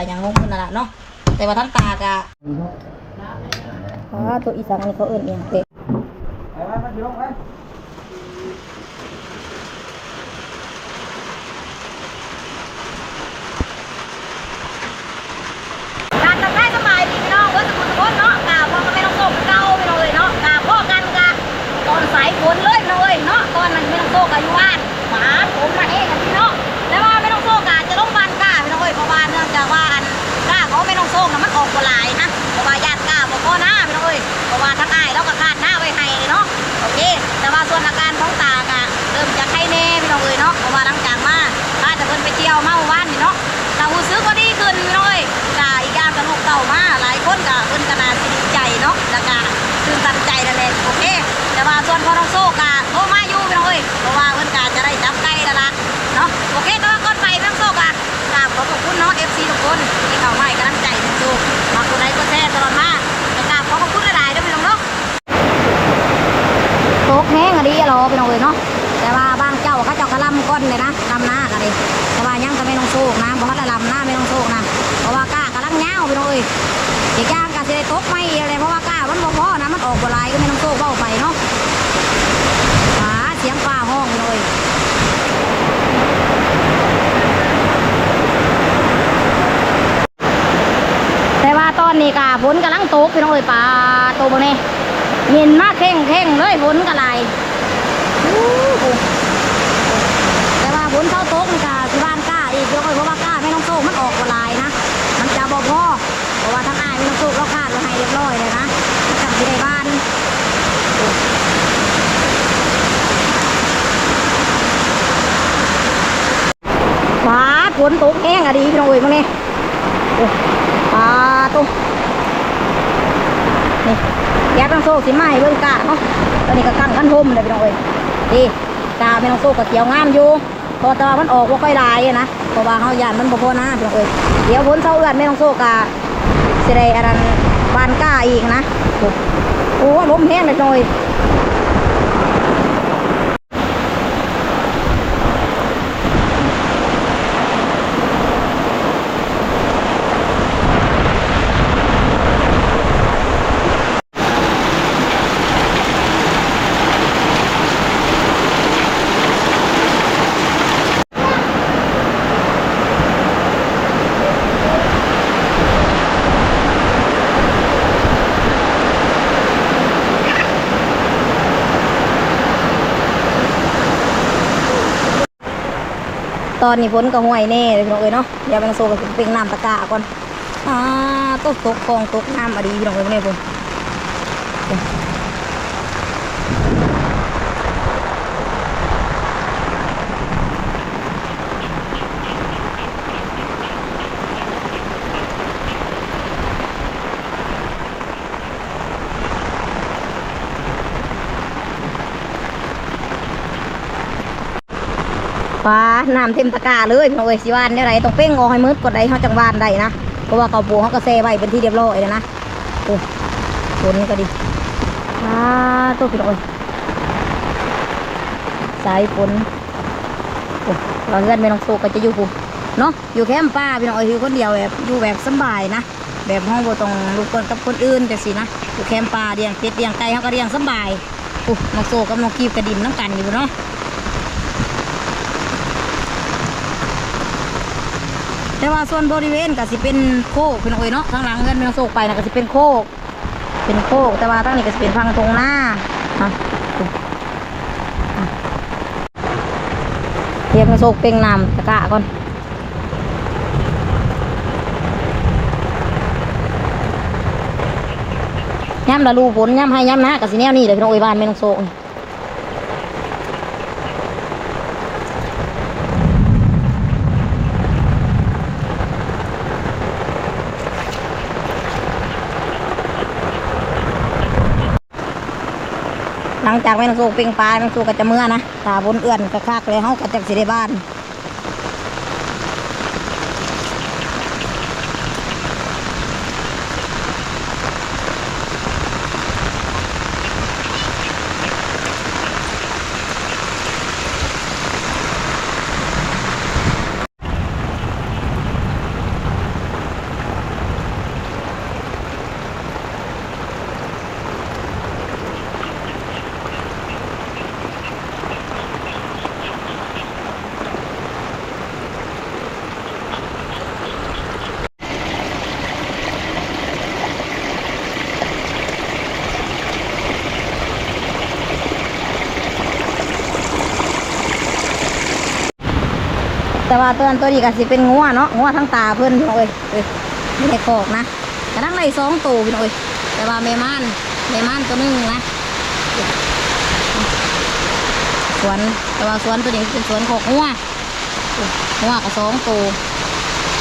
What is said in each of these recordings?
ายังงงขึ้นนั่นแหละเนาะแต่ว่าทั้งตากะอ๋อตัวอีสังนี่เขาเอื่นเองเป็ด ไปไปไปลงไป การทำได้สบายดีพี่น้องเว้ยสมุนพ้นเนาะกาพ่อก็ไม่ต้องส่งเก่าพี่น้องเลยเนาะกาพ่อกันกาตอนสายฝนเลยพี่น้องเลยเนาะตอนนั้นไม่ต้องโซกอายุบ้านหมาผมมาเองกันพี่น้องแล้วว่าไม่ต้องโซกาจะลงบ้านกาพี่น้องเลยเพราะว่าเนื่องจากว่าอันกาเขาไม่ต้องโซ หลายนะเพราะว่าญาติกาบอกพ่อหน้าพี่น้องเลยเพราะว่าทั้งอายแล้วก็คาดหน้าไว้ให้เนาะโอเค แต่ว่าส่วนอาการของตากะเริ่มจะไข้แน่พี่น้องเลยเนาะเพราะว่าหลังจากมาถ้าจะเพิ่นไปเที่ยวมาเมื่านนี่เนาะแต่หูซื้อก็ดีขึ้นพี่น้อยกาอีกอย่างกับลูกเต่ามาหลายคนกะเพิ่นกะนาสิดีใจเนาะแล้วก็ตื่นตันใจนั่นแหละโอเค แต่ว่าส่วนพอน้องโซกะโทรมาอยู่พี่น้อยเพราะว่าเพิ่นกะจะได้จับไก่แล้วล่ะเนาะโอเคแต่ว่าก่อนไปพี่น้องโซกะกราบขอบคุณเนาะ FC ทุกคนที่เข้ามาให้กำลัง แต่ว่ายังก็ไม่ต้องโซกนะเพราะว่าลำหน้าไม่ต้องโซกนะ เพราะว่าก้ากระลังเงาพี่น้องเอ้ยอีกอย่างก็สิได้ตกไม่อะไรเพราะว่าก้ามันบ่พอนะมันออกบ่หลายก็ไม่ต้องโซกเบ้าไปเนาะหาเสียงฟ้าห้องเอ้ยแต่ว่าตอนนี้กาฝนกำลังตกพี่น้องเอ้ยปลาโตบ่เนี่ยเห็นมากเข่งเข่งเลยฝนกระไรอู้หูแต่ว่าฝนเข้าโต๊ะนี่กะที่บ้านกล้าอีกเดี๋ยวก็เพราะว่ากล้าไม่ต้องโต๊ะมันออกกระไรนะ มันจะบ่พอเพราะว่าทั้งอายไม่ต้องโต๊ะเราคาดไว้ให้เรียบร้อยเลยนะจับที่ในบ้านฟ้าฝ นตกแห้งอะดีพี่น้องเอ้ยมาเนี่ยโอ้ฟ้าตกนี่แยกต้องโซ่สิไม้เบิ่งกะเนาะตอนนี้ก็กั้งกันทมเลยพี่น้องเอ้ยดีกาไม่ต้องโซ่ก็เกี่ยวงามอยู่พอตว่ามันออกว่าค่อยลายนะเพราะว่าเฮาย่านมันบ่พอนะพี่น้องเอ้ยเดี๋ยวพ้นเสาเอื้อนไม่ต้องโซ่กะสิได้อันนั้นบานก้าอีกนะโอ้โหลมแห้งเลยพี่น้องเอ้ย อนนี่ฝนก็ห่วยแน่เลยพี่น้องเอ้ยเนาะเดี๋ยวไม่ต้องโซ่ก็สิเป็นน้ำตะกะก่อนอ่าตกตกคลองตกน้ำอะดีพี่น้องเอ้ยมาเนี่ยพุ่ นฟ้าน้ำเต็มตะกาเลยพี่น้องเอ้ยสิวานได้ไรต้องเป้งออให้มืดกดใดเขาจังหวานได้นะเพราะว่าเขาปูเขาก็เซไว้เป็นที่เรียบร้อยแล้วนะโอ้ฝนก็ดีอ่าตัวพี่น้องเอ้ยสายฝนโอ้เราเพื่อนไม่ต้องโซก็จะอยู่กูเนาะอยู่แคมป์ป้าพี่น้องเอ้ยอยู่คนเดียวแบบอยู่แบบสบายนะแบบห้องบ่ต้องรบกวนกับคนอื่นแต่สินะอยู่แคมป์ป้าเลี้ยงเป็ดเลี้ยงไก่เขาก็เลี้ยงสบายโอ้น้องโซกับน้องกีบกระดินน้ำกันอยู่เนาะ แต่ว่าส่วนบริเวณก็สิเป็นโคกเป็นโอยเนาะทางหลังเงินไม่ต้องโศกไปนะก็สิเป็นโคก เป็นโคก แต่ว่าทางนี้ก็สิเป็นฟังตรงหน้าเฮียบไม่โศกเป่งน้ำตะกะก่อนย้ำละลูฝนย้ำให้ย้ำนะกับสิแนวนี้เลยพี่น้องเอ้ยบ้านไม่ต้องโศก หลังจากแม่นางสูกเป่งปลาแม่นางสู้ก็จะเมื่อนะตาบนเอื้อนกระคากเลยเฮาก็จะสิได้บ้าน แต่ว่าตัวนั้นตัวนี้ก็สิเป็นงัวเนาะงัวทั้งตาเพิ่นพี่น้องเอ้ยเอ้ยไม่ได้คอกนะกระทั่งเลยสองตัวพี่น้องเอ้ยแต่ว่าแม่ม่านแม่ม่านตัวนึงนะสวนแต่ว่าสวนตัวนี้เป็นสวนของงัวงัวกับสองตัว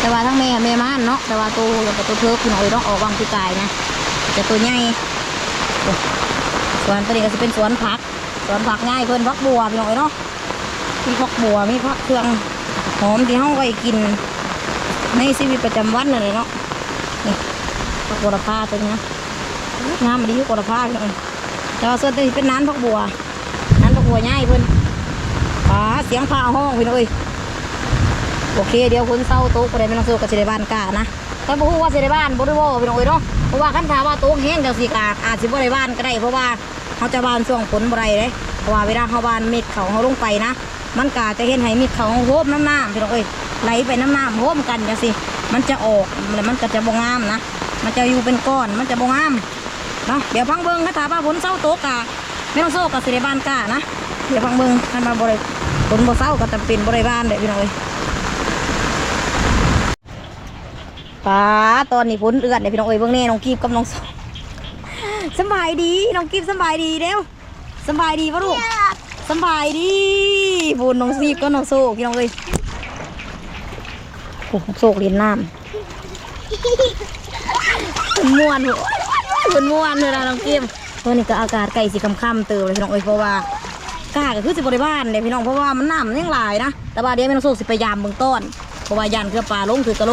แต่ว่าทั้งแม่แม่ม่านเนาะแต่ว่าตัวกับตัวเพิกพี่น้องเอ้ยต้องออกวางที่กายนะจะตัวใหญ่สวนตัวนี้ก็จะเป็นสวนผักสวนผักง่ายเพิ่อนผักบัวพี่น้องเอ้ยเนาะมีผักบัวมีผักเครื่อง หอมที่ห้องไว้กิน ในชีวิตประจำวันนั่นเลยเนาะนี่ผักบัวละพาตัวนี้นะงามดีอยู่กัวละพาพี่น้องแต่ว่าส่วนตัวนี้เป็นน้ำผักบัวน้ำผักบัวง่ายเพิ่อนป๋าเสียงฟ้าห้องพี่น้องเอ้ยโอเคเดี๋ยวคนเศร้าโต๊ะก็ได้ไม่ต้องสู้กับเสได็บ้านกานะแต่บ่ฮู้ว่าเสได็บ้านบ่ได้บ่พี่น้องเอ้ยเนาะเพราะว่าคันถามว่าโต๊ะแห้งจังซี่กาอาจสิบ่ได้บ้านก็ได้เพราะว่าเขาจะบ้านช่วงฝนบ่ได้เด้เพราะว่าเวลาเขาบ้านเม็ดเขาเขาลงไปนะ มันกาจะเห็นให้มีเขาโฮบน้ำน้ำพี่น้องเอ้ยไหลไปน้ำน้ำโฮมกันจังสิมันจะออกแล้วมันก็จะบงามนะมันจะอยู่เป็นก้อนมันจะบงามเนาะเดี๋ยวพังเบิ้งคาถาป้าผลเศร้าโตกะไม่ต้องโซ่กับสิริบานกานะเดี๋ยวพังเบิ้งคันมาบริผลบ่เศร้าก็จำเป็นบริบานเด้อพี่น้องเอ้ยป้าตอนนี้ผลเอือดเด้อพี่น้องเอ้ยเบิ้งแน่น้องกีบกับน้องโซสบายดีน้องกีบสบายดีเด้วสบายดีปะลูก สบายดีบุญน้องซีบก็น้องโซกพี่น้องเอ้ยโอ้โซกเรียนน้ำม่วนเหรอเป็นม่วนเลยนะน้องเกมวันนี้ก็อากาศไก่สีค่ำๆเติมเลยพี่น้องเอ้ยเพราะว่ากาก็คือสิบริบ้านเลยพี่น้องเพราะว่ามันน้ำยังหลายนะแต่ว่าเดี๋ยวไม่ต้องโซกสิไปยามเบื้องต้นเพราะว่ายันคือปลาลงถือกระโล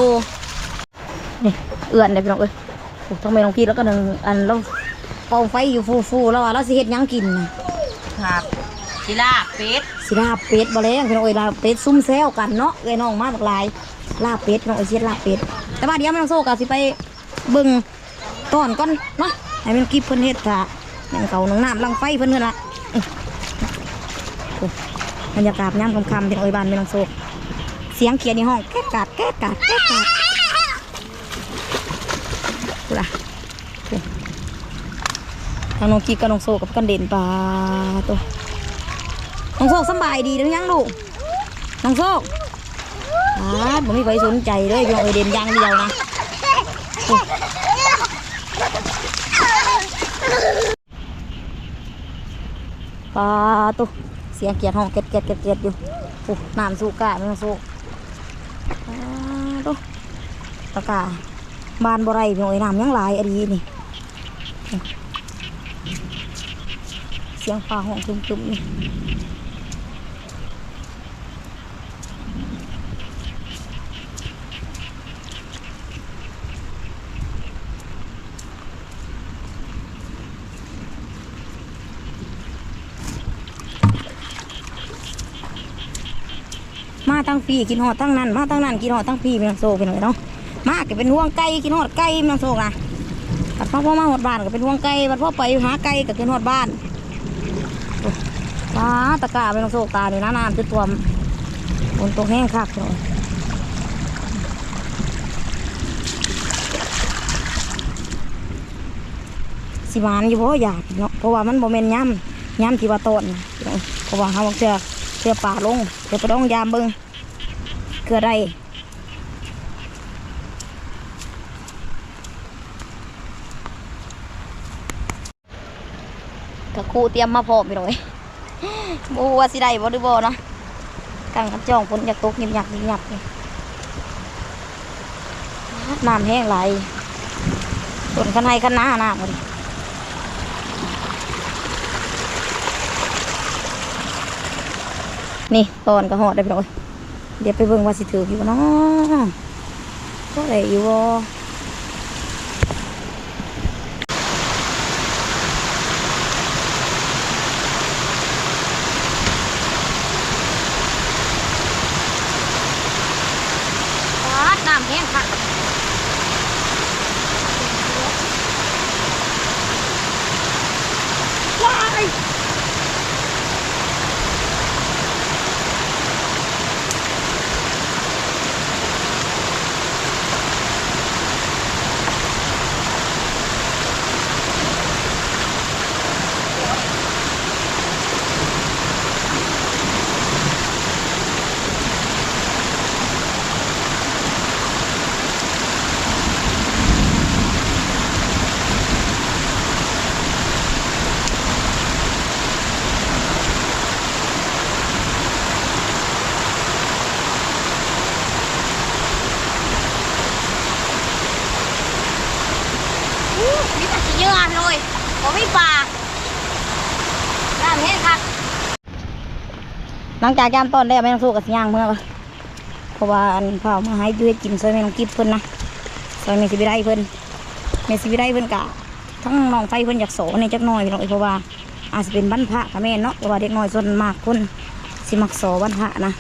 นี่เอื่อนเลยพี่น้องเอ้ยโอ้งไปน้องพี่แล้วก็หนึ่งอันแล้วเป่าไฟอยู่ฟูๆแล้วว่าเราสิเฮ็ดหยังกินน่ะครับ ศิลาเป็ดสิลาบเป็ดบ่แล้งพี่น้องเอ้ยลาบเป็ดซุ่มแซวกันเนาะเอ้ยน้องมาบักหลาย ลาบเป็ดพี่น้องเอ้ยเสียดลาบเป็ด แต่ว่าเดี๋ยวไม่ต้องโซ่กันสิไปเบิ่งตอนก่อนเนาะให้มันกิบเพิ่นเฮ็ดค่ะนั่งเขาน้องน้ำลังไฟเพิ่นเพิ่นละบรรยากาศย่ำค่ำๆพี่น้องเอ้ยบ้านไม่ต้องโซ่เสียงเขียนในห้องแก๊กกาดแก๊กกาดแก๊กกาดกูล่ะทางน้องกีกับน้องโซ่กับกันเด่นปลาตัว น้องโชคสบายดีหรือยังลูกน้องโชคอ่าผมไม่ไปสนใจเลยพี่น้องเอยเด่นยังเดียวนะปลาตุเสียงเกียดห้องเก็ดเก็ดเก็ดเก็ดอยู่โอ้น้ำสู้กาไม่ต้องสู้ปลาตุตะกาบานบ่ไรพี่น้องเอ้ยน้ำยังหลายอะดีนี่เสียงฟ้าห้องคึมๆนี่ ตั้งพี่กินหอดตั้งนั้นมาตั้งนั้นกินหอดตั้งพี่เป็นโซเป็นเลยเนาะมาก็เป็นห่วงไก่กินหอดไก่เป็นโซนะบัดพ่อพ่อมาหอดบ้านก็เป็นห่วงไก่บัดพ่อไปหาไก่ก็กินหอดบ้านโอ้ว้าตะกาเป็นโซตาเนี่นะน้ำจะตัวบนตรงแห้งคักเลยสิหวานอยู่เพราะอยากเนาะเพราะว่ามันโมเมนย่ำย่ำที่ว่าต้นเพราะว่าเขาบอกเชื่อเสือป่าลงเดี๋ยวไปต้องยามเบิง เกลือไรกะครูเตรียมมาพร้อมไปหน่อยบูว่าสิได้บ่หรือบ่เนาะกังกันจ้องฝนอยากตกหยิบหยักหยิบหยักน้ำแห้งไหลายต้นขันให้ขันหน้าน้ำเลยนี่ตอนก็หอดได้ไปหน่อย เดี๋ยวไปเบิ่งว่าสิถืออยู่เนาะก็ได้อยู่บ่ มีแต่สีเยอะเลยผมไม่ปลาน้ำเห็นครับหลังจากย่ำต้นได้วไม่ต้องสู้กับสียางเมื่อเพราะว่าอันพ่อมาให้ด้วยกินซอยเม่น้องกิฟเพิ่นนะซอยเมสิบิได้เพิ่นเมสิบิได้เพิ่นกะทั้งน้องไฟเพิ่นอยากโสในจักหน่อยพี่น้องเพราะว่าอาจจะเป็นบ้านพระกับแม่เนาะเพราะว่าเด็กน้อยส่วนมากคนสิมักโสบ้านพระนะ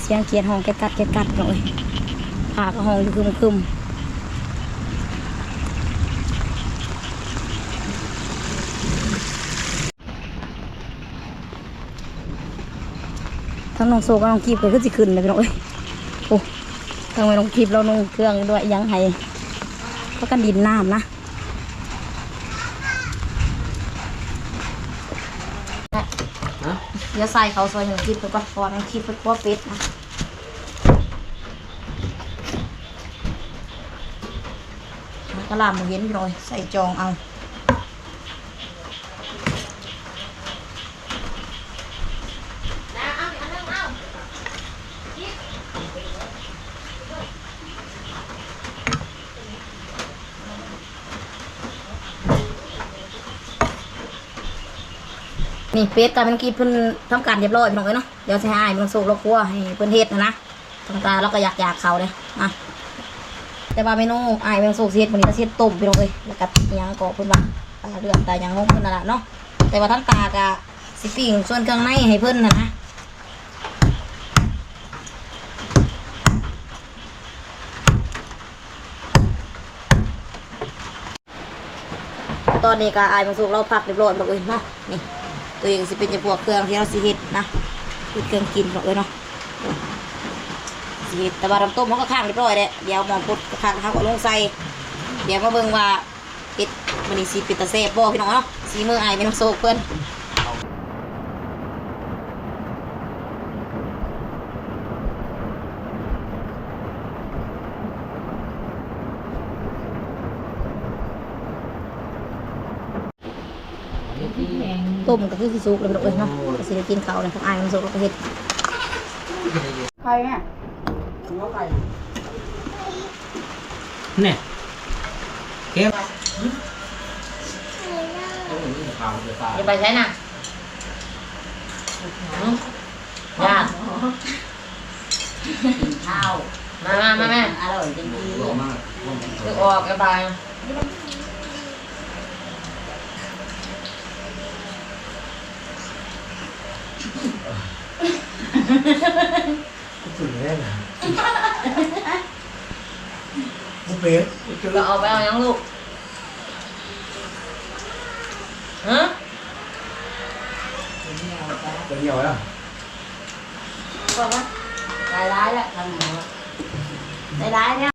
เสียงเกียร์ห้องแกกัดแกกัดหน่อยผากับห้องคืมคืม ทั้งน้องโซกับน้องกีบเลยก็สิขึ้นเลยพี่น้องเอ้ยโอ้ทั้งไม่น้องกีบเรานุ่งเครื่องด้วยยังไงเพราะกันดินน้ำนะเดี๋ยวใส่เขาซอยหนึ่งคลิปไปก่อนเพราะว่ามันคลิปเป็นขั้วเป็ดนะมันก็ลามมาเห็นพี่น้อยใส่จองเอา นี่เป็ดกับมันกี้เพิ่นทำการเรียบร้อยพี่น้องเอ้ยเนาะเดี๋ยวจะให้อายมันสูบเราครัวให้เพิ่นเฮ็ดนะนะทำการเราก็อยากอยากเขาเลยนะแต่ว่าเมนูอายมันสูบเฮ็ดวันนี้ก็เฮ็ดต้มพี่น้องเอ้ยแล้วก็ยังก็เพิ่นว่าปลาเดือดตาหยังงงเพิ่นนั่นแหละเนาะแต่ว่าทั้งตากะสิปิ้งส่วนเครื่องในให้เพิ่นนะนะตอนนี้ก็อายมันสูบเราพักเรียบร้อยพี่องเอ้ยเนาะนี่ ตัวเองสิเป็นจะพวกเครื่องที่เราสิเฮ็ดนะคือเครื่องกินหรอกเลยเนาะสิเฮ็ดแต่ว่าลำต้มมันก็ข้างเรียบร้อยแล้วเดี๋ยวหมองพุดข้างเขาก็ลงใส่เดี๋ยวมาเบิ่งว่าเป็ดมันนี่สิเป็นตะแซ่บบ่พี่น้องเนาะสีมืออายไม่ต้องโซกเพิ่น ต้มก็คือสิสุกเลยพี่น้องเอ้ยเนาะก็สิได้กินข้าวเลยของอายมันสุกแล้วก็เฮ็ดใครเนี่ยหัวไก่เนี่ยเก็บจะไปใช้น่ะยากข้าว มามามาแม่อร่อยจริงๆคือออกกันไปสุ ดเลยนะบุฟเฟ่ต์ก็เอาไปเอายังลูกฮะเดี๋ยวแล้วบอกว่าหลายร้ายแล้วทำหนูหลายร้ายเนี่ย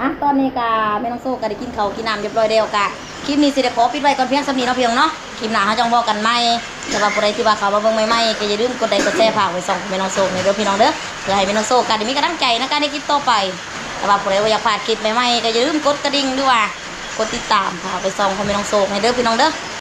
อะตอนนี้กะแม่น้องโซก็ได้กินข้าวกินน้ำเรียบร้อยแล้วกะคลิปนี้สิได้ขอปิดไว้ก่อนเพียงสำนีเนาะเพียงเนาะคลิปหน้าเขาจังบอกกันใหม่ แต่ว่าผู้ใดที่ว่าเขามาเบิ่งใหม่ๆก็อย่าลืมกดไลค์กดแชร์ฝากไว้ส่องแม่น้องโซในเด้อพี่น้องเด้อเพื่อให้แม่น้องโซกันมีกำลังใจในการได้คลิปต่อไปแต่ว่าผู้ใดว่าอยากผ่าดคลิปใหม่ๆก็อย่าลืมกดกระดิ่งด้วยกดติดตามค่ะไปส่องพี่น้องโซในเด้อพี่น้องเด้อ